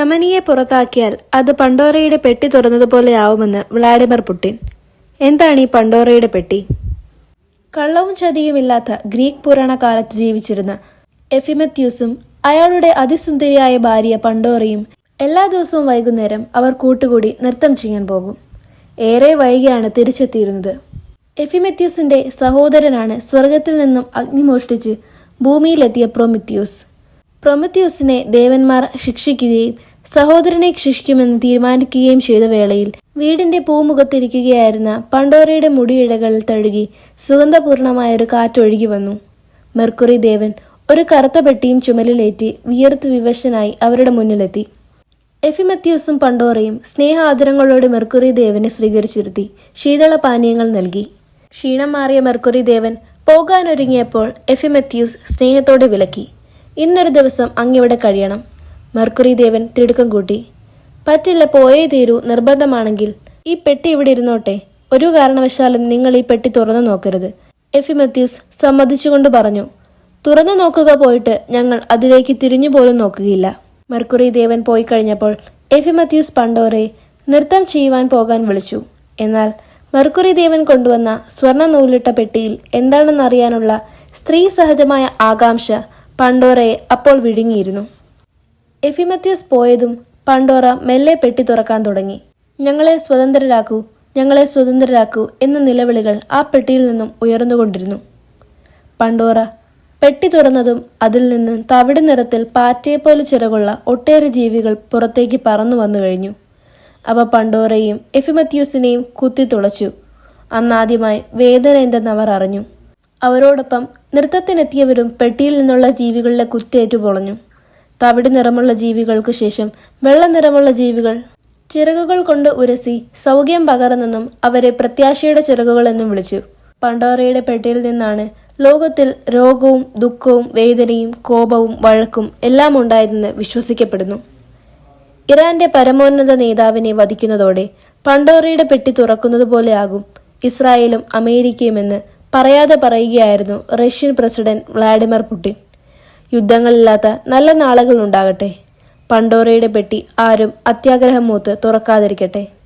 ഖമനിയെ പുറത്താക്കിയാൽ അത് പണ്ടോറയുടെ പെട്ടി തുറന്നതുപോലെ ആവുമെന്ന് വ്ളാഡിമിർ പുടിൻ. എന്താണ് ഈ പണ്ടോറയുടെ പെട്ടി? കള്ളവും ചതിയുമില്ലാത്ത ഗ്രീക്ക് പുരാണ കാലത്ത് ജീവിച്ചിരുന്ന എഫിമത്യൂസും അയാളുടെ അതിസുന്ദരിയായ ഭാര്യ പണ്ടോറയും എല്ലാ ദിവസവും വൈകുന്നേരം അവർ കൂട്ടുകൂടി നൃത്തം ചെയ്യാൻ പോകും. ഏറെ വൈകിയാണ് തിരിച്ചെത്തിയിരുന്നത്. എഫിമെത്യൂസിന്റെ സഹോദരനാണ് സ്വർഗത്തിൽ നിന്നും അഗ്നി മോഷ്ടിച്ച് ഭൂമിയിലെത്തിയ പ്രൊമിത്യൂസ്. പ്രൊമിത്യൂസിനെ ദേവന്മാർ ശിക്ഷിക്കുകയും സഹോദരനെ ശിക്ഷിക്കുമെന്ന് തീരുമാനിക്കുകയും ചെയ്ത വേളയിൽ വീടിന്റെ പൂമുഖത്തിരിക്കുകയായിരുന്ന പണ്ടോരയുടെ മുടിയിഴകളിൽ തഴുകി സുഗന്ധപൂർണമായ ഒരു കാറ്റൊഴുകി വന്നു. മെർക്കുറി ദേവൻ ഒരു കറുത്ത പെട്ടിയും ചുമലിലേറ്റി വിയർത്ത് വിവശനായി അവരുടെ മുന്നിലെത്തി. എഫിമത്യൂസും പണ്ടോറയും സ്നേഹാദരങ്ങളോടെ മെർക്കുറി ദേവനെ സ്വീകരിച്ചിരുത്തി ശീതള പാനീയങ്ങൾ നൽകി. ക്ഷീണം മാറിയ മെർക്കുറി ദേവൻ പോകാനൊരുങ്ങിയപ്പോൾ എഫിമത്യൂസ് സ്നേഹത്തോടെ വിലക്കി. ഇന്നൊരു ദിവസം അങ്ങിവിടെ കഴിയണം. മെർക്കുറി ദേവൻ തിടുക്കം കൂട്ടി. പറ്റില്ല പോയേ തീരൂ നിർബന്ധമാണെങ്കിൽ. ഈ പെട്ടി ഇവിടെ ഇരുന്നോട്ടെ. ഒരു കാരണവശാലും നിങ്ങൾ ഈ പെട്ടി തുറന്നു നോക്കരുത്. എഫി മത്യൂസ് സമ്മതിച്ചുകൊണ്ട് പറഞ്ഞു. തുറന്നു നോക്കുക പോയിട്ട് ഞങ്ങൾ അതിലേക്ക് തിരിഞ്ഞു പോലും നോക്കുകയില്ല. മെർക്കുറി ദേവൻ പോയി കഴിഞ്ഞപ്പോൾ എഫി മത്യൂസ് പണ്ടോറെ നൃത്തം ചെയ്യുവാൻ പോകാൻ വിളിച്ചു. എന്നാൽ മെർക്കുറി ദേവൻ കൊണ്ടുവന്ന സ്വർണ നൂലിട്ട പെട്ടിയിൽ എന്താണെന്നറിയാനുള്ള സ്ത്രീ സഹജമായ ആകാംക്ഷ പണ്ടോറയെ അപ്പോൾ വിഴുങ്ങിയിരുന്നു. എഫിമത്യൂസ് പോയതും പണ്ടോറ മെല്ലെ പെട്ടി തുറക്കാൻ തുടങ്ങി. ഞങ്ങളെ സ്വതന്ത്രരാക്കൂ ഞങ്ങളെ സ്വതന്ത്രരാക്കൂ എന്ന നിലവിളികൾ ആ പെട്ടിയിൽ നിന്നും ഉയർന്നുകൊണ്ടിരുന്നു. പണ്ടോറ പെട്ടി തുറന്നതും അതിൽ നിന്ന് തവിട് നിറത്തിൽ പാറ്റയെപ്പോലെ ചിറകുള്ള ഒട്ടേറെ ജീവികൾ പുറത്തേക്ക് പറന്നു വന്നു കഴിഞ്ഞു. അവ പണ്ടോറയെയും എഫിമത്യൂസിനെയും കുത്തിത്തുളച്ചു അന്നാദ്യമായി വേദന എന്തെന്ന് അവർ അറിഞ്ഞു. അവരോടൊപ്പം നൃത്തത്തിനെത്തിയവരും പെട്ടിയിൽ നിന്നുള്ള ജീവികളിലെ കുത്തേറ്റു പൊളഞ്ഞു. തവിട് നിറമുള്ള ജീവികൾക്കു ശേഷം വെള്ള നിറമുള്ള ജീവികൾ. ചിറകുകൾ കൊണ്ട് ഉരസി സൗഖ്യം പകർന്നെന്നും അവരെ പ്രത്യാശയുടെ ചിറകുകൾ എന്നും വിളിച്ചു. പണ്ടോറയുടെ പെട്ടിയിൽ നിന്നാണ് ലോകത്തിൽ രോഗവും ദുഃഖവും വേദനയും കോപവും വഴക്കും എല്ലാം ഉണ്ടായതെന്ന് വിശ്വസിക്കപ്പെടുന്നു. ഇറാന്റെ പരമോന്നത നേതാവിനെ വധിക്കുന്നതോടെ പണ്ടോറയുടെ പെട്ടി തുറക്കുന്നത് പോലെയാകും ഇസ്രായേലും അമേരിക്കയുമെന്ന് പറയാതെ പറയുകയായിരുന്നു റഷ്യൻ പ്രസിഡന്റ് വ്ളാഡിമിർ പുടിൻ. യുദ്ധങ്ങളില്ലാത്ത നല്ല നാളുകൾ ഉണ്ടാകട്ടെ പണ്ടോറയുടെ പെട്ടി ആരും അത്യാഗ്രഹം മൂത്ത് തുറക്കാതിരിക്കട്ടെ.